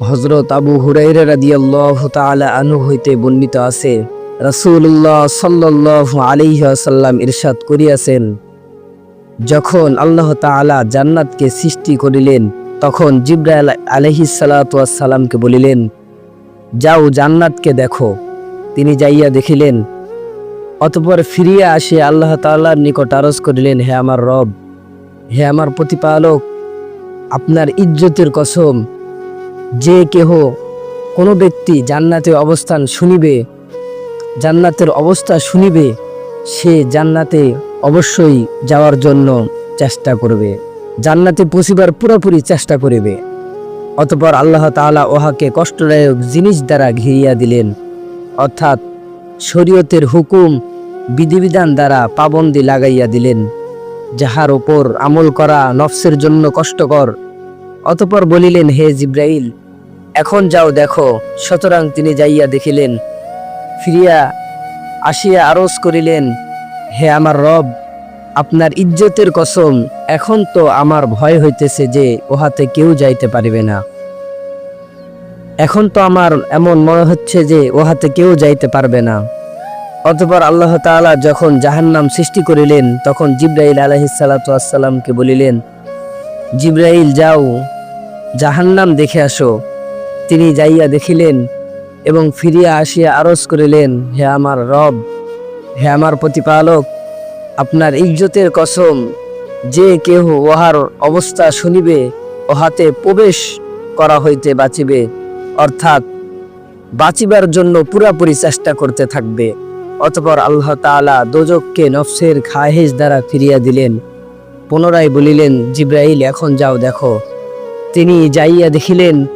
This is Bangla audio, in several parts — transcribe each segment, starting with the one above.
হজরত আবু হুরাইরা আনহু হইতে বর্ণিত আছে, রাসূলুল্লাহ সাল্লাল্লাহু আলাইহি ওয়াসাল্লাম ইরশাদ করিয়াছেন, যখন আল্লাহ তাআলা জান্নাতকে সৃষ্টি করিলেন, তখন জিব্রাইল আলাইহিস সালাতু বলিলেন, যাও জান্নাতকে দেখো। তিনি যাইয়া দেখিলেন, অতপর ফিরিয়া আসে আল্লাহ তাআলার নিকট আরজ করিলেন, হে আমার রব, হে আমার প্রতিপালক, আপনার ইজ্জতের কসম যে কেহ কোনো ব্যক্তি জান্নাতে অবস্থান শুনিবে, জান্নাতের অবস্থা শুনিবে, সে জান্নাতে অবশ্যই যাওয়ার জন্য চেষ্টা করবে। জান্নাতে পৌঁছিবার পুরোপুরি চেষ্টা করিবে। অতপর আল্লাহ তাআলা ওহাকে কষ্টদায়ক জিনিস দ্বারা ঘিরিয়া দিলেন, অর্থাৎ শরীয়তের হুকুম, বিধিবিধান দ্বারা পাবন্দি লাগাইয়া দিলেন, যাহার ওপর আমল করা নফসের জন্য কষ্টকর। অতপর বলিলেন, হে জিব্রাইল এখন যাও দেখো। সুতরাং তিনি যাইয়া দেখিলেন, ফিরিয়া আসিয়া আরজ করিলেন, হে আমার রব, আপনার ইজ্জতের কসম, এখন তো আমার ভয় হইতেছে যে ওহাতে কেউ যাইতে পারিবে না। এখন তো আমার এমন মনে হচ্ছে যে ওহাতে কেউ যাইতে পারবে না। অতপর আল্লাহ তাআলা যখন জাহান্নাম সৃষ্টি করিলেন, তখন জিব্রাইল আলহিসাল্লামকে বলিলেন, জিব্রাইল, যাও, জাহান্নাম দেখে আসো। তিনি যাইয়া দেখিলেন এবং ফিরিয়া আসিয়া আরজ করিলেন, হে আমার রব, হে আমার প্রতিপালক, আপনার ইজ্জতের কসম, যে কেহ উহার অবস্থা শুনিবে ওহাতে প্রবেশ করা হইতে বাঁচিবে, অর্থাৎ বাঁচিবার জন্য পুরাপুরি চেষ্টা করতে থাকবে। অতপর আল্লাহ তাআলা দোজককে নফসের খাহেজ দ্বারা ফিরিয়া দিলেন। পুনরায় বলিলেন, জিব্রাইল, এখন যাও দেখো। তিনি যাইয়া দেখিলেন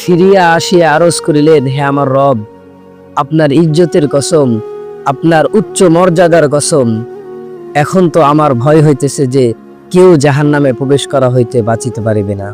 ফিরিয়া আসিয়া আরজ করিলেন, হে আমার রব, আপনার ইজ্জতের কসম, আপনার উচ্চ মর্যাদার কসম। এখন তো আমার ভয় হইতেছে যে কেউ জাহান নামে প্রবেশ করা হইতে বাঁচিতে পারিবে না।